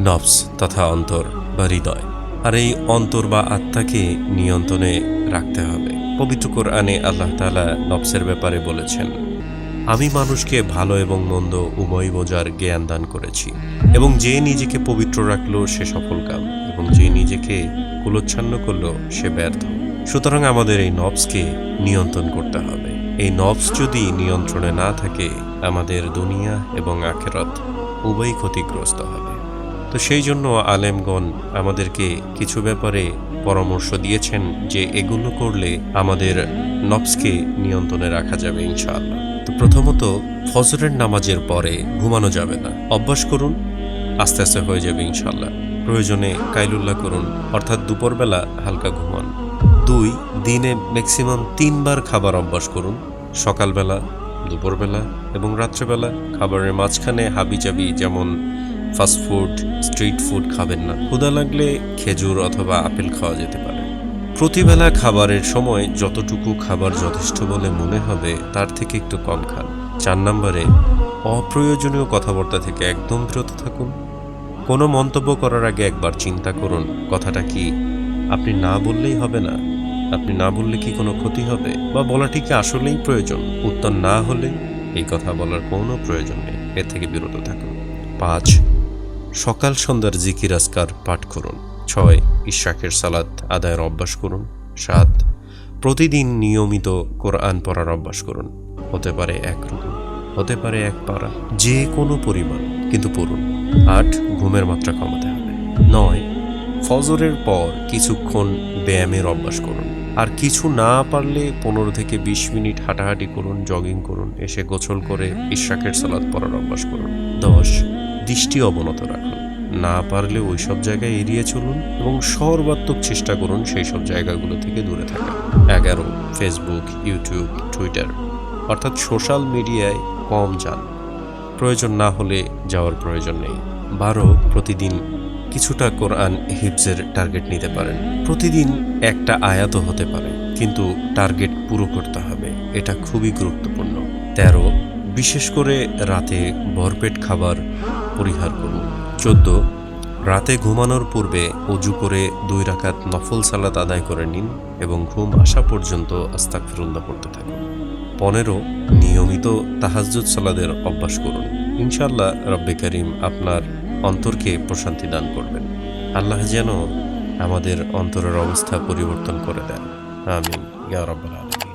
নফস তথা অন্তর বা হৃদয়। আর এই অন্তর বা আত্মাকে নিয়ন্ত্রণে রাখতে হবে। পবিত্র কোরআনে আল্লাহ তাআলা নফসের ব্যাপারে বলেছেন, আমি মানুষকে ভালো এবং মন্দ উভয় বোঝার জ্ঞান দান করেছি। এবং যে নিজেকে পবিত্র রাখল সে সফল কাম, এবং যে নিজেকে কুলোচ্ছন্ন করল সে ব্যর্থ। সুতরাং আমাদের এই নবসকে নিয়ন্ত্রণ করতে হবে। এই নবস যদি নিয়ন্ত্রণে না থাকে, আমাদের দুনিয়া এবং আখেরত উভয়ই ক্ষতিগ্রস্ত হবে। তো সেই জন্য আলেমগণ আমাদেরকে কিছু ব্যাপারে পরামর্শ দিয়েছেন যে এগুলো করলে আমাদের নবসকে নিয়ন্ত্রণে রাখা যাবে, ইনশাআল্লাহ। তো প্রথমত, ফজরের নামাজের পরে ঘুমানো যাবে না। অভ্যাস করুন, আস্তে আস্তে হয়ে যাবে ইনশাল্লাহ প্রয়োজনে কাইলুল্লাহ করুন, অর্থাৎ দুপুরবেলা হালকা ঘুমান। দুই, দিনে ম্যাক্সিমাম তিনবার খাবার অভ্যাস করুন। সকালবেলা, দুপুরবেলা এবং রাত্রেবেলা। খাবারের মাঝখানে হাবিজাবি যেমন ফাস্টফুড স্ট্রিট ফুড খাবেন না। ক্ষুধা লাগলে খেজুর অথবা আপেল খাওয়া যেতে পারে। প্রতিবেলা খাবারের সময় যতটুকু খাবার যথেষ্ট বলে মনে হবে, তার থেকে একটু কম খান। চার নম্বরে, অপ্রয়োজনীয় কথাবার্তা থেকে একদম বিরত থাকুন। কোনো মন্তব্য করার আগে একবার চিন্তা করুন, কথাটা কি আপনি না বললেই হবে না? আপনি না বললে কি কোনো ক্ষতি হবে? বা বলাটি কি আসলেই প্রয়োজন? উত্তর না হলে এই কথা বলার কোনো প্রয়োজন নেই। এর থেকে বিরত থাকুন। পাঁচ সকাল সন্ধ্যার জিকির আজকার পাঠ করুন। ছয়, ইশাকের সালাত আদায়ের অভ্যাস করুন। সাত, প্রতিদিন নিয়মিত কোরআন পড়ার অভ্যাস করুন। হতে পারে এক রুকু, হতে পারে এক পারা, যে কোনো পরিমাণ কিন্তু পড়ুন। আট, ঘুমের মাত্রা কমাতে হবে। নয়, ফজরের পর কিছুক্ষণ ব্যায়ামের অভ্যাস করুন। আর কিছু না পারলে পনেরো থেকে বিশ মিনিট হাঁটাহাঁটি করুন, জগিং করুন, এসে গোছল করে ইশাকের সালাদ পড়ার অভ্যাস করুন। দশ দৃষ্টি অবনত রাখুন। না পারলে ওই সব জায়গায় এড়িয়ে চলুন এবং সর্বাত্মক চেষ্টা করুন সেই সব জায়গাগুলো থেকে দূরে থাকা। এগারো ফেসবুক ইউটিউব টুইটার অর্থাৎ সোশ্যাল মিডিয়ায় কম যান। প্রয়োজন না হলে যাওয়ার প্রয়োজন নেই। বারো, প্রতিদিন কিছুটা কোরআন হিপসের টার্গেট নিতে পারেন। প্রতিদিন একটা আয়াত হতে পারে, কিন্তু টার্গেট পুরো করতে হবে। এটা খুবই গুরুত্বপূর্ণ। তেরো, বিশেষ করে রাতে ভরপেট খাবার পরিহার করুন। চোদ্দ, রাতে ঘুমানোর পূর্বে অজু করে দুই রাকাত নফল সালাত আদায় করে নিন এবং ঘুম আসা পর্যন্ত আস্তাক ফিরুল্লাহ করতে থাকুন। পনেরো, নিয়মিত তাহাজ্জুদ সালাদের অভ্যাস করুন। ইনশাল্লাহ রব্বে করিম আপনার অন্তরকে প্রশান্তি দান করবেন। আল্লাহ যেন আমাদের অন্তরের অবস্থা পরিবর্তন করে দেন। আমিন। ইয়া রব্বাল আলামিন।